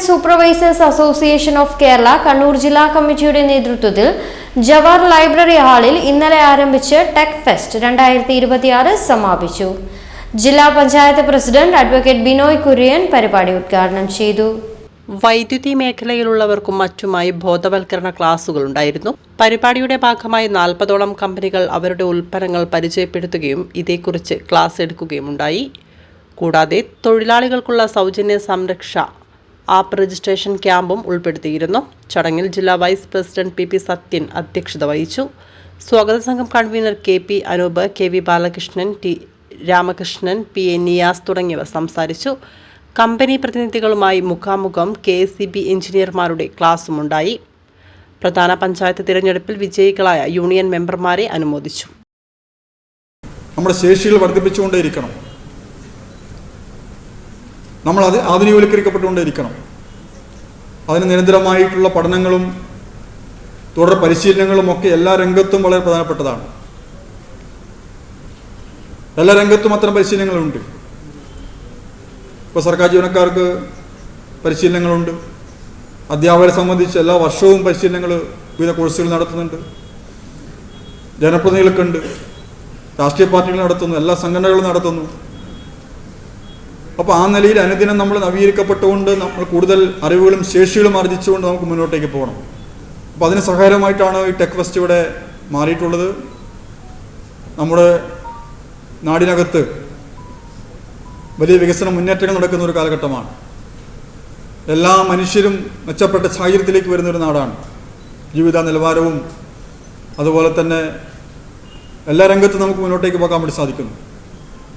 And supervisors association of Kerala Kannur ജില്ലാ കമ്മിറ്റിയുടെ നേതൃത്വത്തിൽ ജവഹർ ലൈബ്രറി ഹാളിൽ ഇന്നലെ ആരംഭിച്ച് ടെക് ഫെസ്റ്റ് രണ്ടായിരത്തി ഇരുപത്തിയാറ് സമാപിച്ചു. ജില്ലാ പഞ്ചായത്ത് പ്രസിഡന്റ് അഡ്വക്കേറ്റ് ബിനോയ് കുര്യൻ പരിപാടി ഉദ്ഘാടനം ചെയ്തു. വൈദ്യുതി മേഖലയിലുള്ളവർക്കും മറ്റുമായി ബോധവൽക്കരണ ക്ലാസുകൾ ഉണ്ടായിരുന്നു. പരിപാടിയുടെ ഭാഗമായി നാൽപ്പതോളം കമ്പനികൾ അവരുടെ ഉൽപ്പന്നങ്ങൾ പരിചയപ്പെടുത്തുകയും ഇതേക്കുറിച്ച് ക്ലാസ് എടുക്കുകയും ഉണ്ടായി കൂടാതെ തൊഴിലാളികൾക്കുള്ള സൗജന്യ സംരക്ഷ ആപ്പ് രജിസ്ട്രേഷൻ ക്യാമ്പും ഉൾപ്പെടുത്തിയിരുന്നു. ചടങ്ങിൽ ജില്ലാ vice president P P Sathyan അധ്യക്ഷത വഹിച്ചു. സ്വാഗത സംഘം convener K P Anoop K V Balakrishnan T Ramakrishnan P A Niyas തുടങ്ങിയവർ സംസാരിച്ചു. കമ്പനി പ്രതിനിധികളുമായി മുഖാമുഖം കെ സി ബി എഞ്ചിനീയർമാരുടെ ക്ലാസുമുണ്ടായി പ്രധാന പഞ്ചായത്ത് തിരഞ്ഞെടുപ്പിൽ വിജയികളായ യൂണിയൻ മെമ്പർമാരെ അനുമോദിച്ചു. നമ്മുടെ ശേഷികൾ വർദ്ധിപ്പിച്ചുകൊണ്ടേയിരിക്കണം. നമ്മൾ അത് ആധുനികവൽക്കരിക്കപ്പെട്ടുകൊണ്ടേയിരിക്കണം. അതിന് നിരന്തരമായിട്ടുള്ള പഠനങ്ങളും തുടർ പരിശീലനങ്ങളും ഒക്കെ എല്ലാ രംഗത്തും വളരെ പ്രധാനപ്പെട്ടതാണ്. എല്ലാ രംഗത്തും അത്തരം പരിശീലനങ്ങളുണ്ട്. ഇപ്പോൾ സർക്കാർ ജീവനക്കാർക്ക് പരിശീലനങ്ങളുണ്ട്. അധ്യാപകരെ സംബന്ധിച്ച് എല്ലാ വർഷവും പരിശീലനങ്ങൾ വിവിധ കോഴ്സുകൾ നടത്തുന്നുണ്ട്. ജനപ്രതിനിധികൾക്കുണ്ട്. രാഷ്ട്രീയ പാർട്ടികൾ നടത്തുന്നു. എല്ലാ സംഘടനകളും നടത്തുന്നു. അപ്പോൾ ആ നിലയിൽ അനുദിനം നമ്മൾ നവീകരിക്കപ്പെട്ടുകൊണ്ട് നമ്മൾ കൂടുതൽ അറിവുകളും ശേഷികളും ആർജിച്ചുകൊണ്ട് നമുക്ക് മുന്നോട്ടേക്ക് പോകണം. അപ്പോൾ അതിന് സഹായകരമായിട്ടാണ് ഈ ടെക് ഫെസ്റ്റ് ഇവിടെ മാറിയിട്ടുള്ളത്. നമ്മുടെ നാടിനകത്ത് വലിയ വികസന മുന്നേറ്റങ്ങൾ നടക്കുന്ന ഒരു കാലഘട്ടമാണ്. എല്ലാ മനുഷ്യരും മെച്ചപ്പെട്ട സാഹചര്യത്തിലേക്ക് വരുന്ന ഒരു നാടാണ്. ജീവിത നിലവാരവും അതുപോലെ തന്നെ എല്ലാ രംഗത്തും നമുക്ക് മുന്നോട്ടേക്ക് പോകാൻ വേണ്ടി സാധിക്കുന്നു.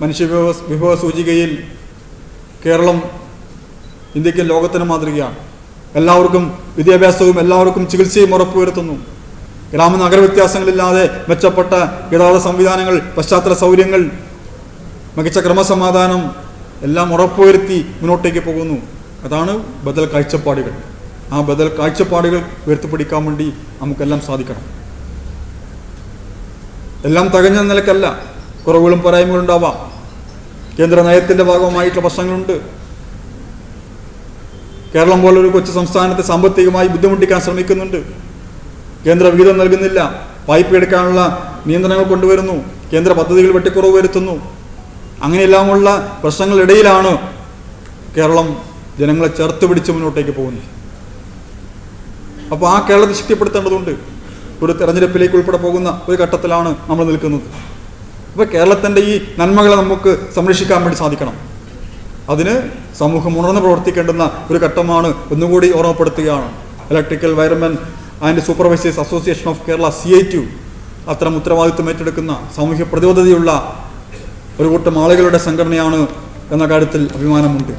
മനുഷ്യ വിഭവ വിഭവ സൂചികയിൽ കേരളം ഇന്ത്യക്കും ലോകത്തിനും മാതൃകയാണ്. എല്ലാവർക്കും വിദ്യാഭ്യാസവും എല്ലാവർക്കും ചികിത്സയും ഉറപ്പുവരുത്തുന്നു. ഗ്രാമ നഗര വ്യത്യാസങ്ങളില്ലാതെ മെച്ചപ്പെട്ട ഗതാഗത സംവിധാനങ്ങൾ പശ്ചാത്തല സൗകര്യങ്ങൾ മികച്ച ക്രമസമാധാനം എല്ലാം ഉറപ്പുവരുത്തി മുന്നോട്ടേക്ക് പോകുന്നു. അതാണ് ബദൽ കാഴ്ചപ്പാടുകൾ. ആ ബദൽ കാഴ്ചപ്പാടുകൾ ഉയർത്തിപ്പിടിക്കാൻ വേണ്ടി നമുക്കെല്ലാം സാധിക്കണം. എല്ലാം തകഞ്ഞ നിലക്കല്ല. കുറവുകളും പോരായ്മകളും ഉണ്ടാവാം. കേന്ദ്ര നയത്തിന്റെ ഭാഗമായിട്ടുള്ള പ്രശ്നങ്ങളുണ്ട്. കേരളം പോലൊരു കൊച്ചു സംസ്ഥാനത്തെ സാമ്പത്തികമായി ബുദ്ധിമുട്ടിക്കാൻ ശ്രമിക്കുന്നുണ്ട്. കേന്ദ്ര വിഹിതം നൽകുന്നില്ല. വായ്പ എടുക്കാനുള്ള നിയന്ത്രണങ്ങൾ കൊണ്ടുവരുന്നു. കേന്ദ്ര പദ്ധതികൾ വെട്ടിക്കുറവ് വരുത്തുന്നു. അങ്ങനെയെല്ലാമുള്ള പ്രശ്നങ്ങളിടയിലാണ് കേരളം ജനങ്ങളെ ചേർത്ത് പിടിച്ച് മുന്നോട്ടേക്ക് പോകുന്നത്. അപ്പോൾ ആ കേരളത്തെ ശക്തിപ്പെടുത്തേണ്ടതുണ്ട്. ഒരു തെരഞ്ഞെടുപ്പിലേക്ക് ഉൾപ്പെടെ പോകുന്ന ഒരു ഘട്ടത്തിലാണ് നമ്മൾ നിൽക്കുന്നത്. അപ്പോൾ കേരളത്തിന്റെ ഈ നന്മകളെ നമുക്ക് സംരക്ഷിക്കാൻ വേണ്ടി സാധിക്കണം. അതിന് സമൂഹം ഉണർന്ന് പ്രവർത്തിക്കേണ്ടുന്ന ഒരു ഘട്ടമാണ് ഒന്നുകൂടി ഓർമ്മപ്പെടുത്തുകയാണ്. Electrical wiremen and supervisors association of Kerala C I T അത്തരം ഉത്തരവാദിത്വം ഏറ്റെടുക്കുന്ന സാമൂഹ്യ പ്രതിബദ്ധതയുള്ള ഒരു കൂട്ടം ആളുകളുടെ സംഘടനയാണ് എന്ന കാര്യത്തിൽ അഭിമാനമുണ്ട്.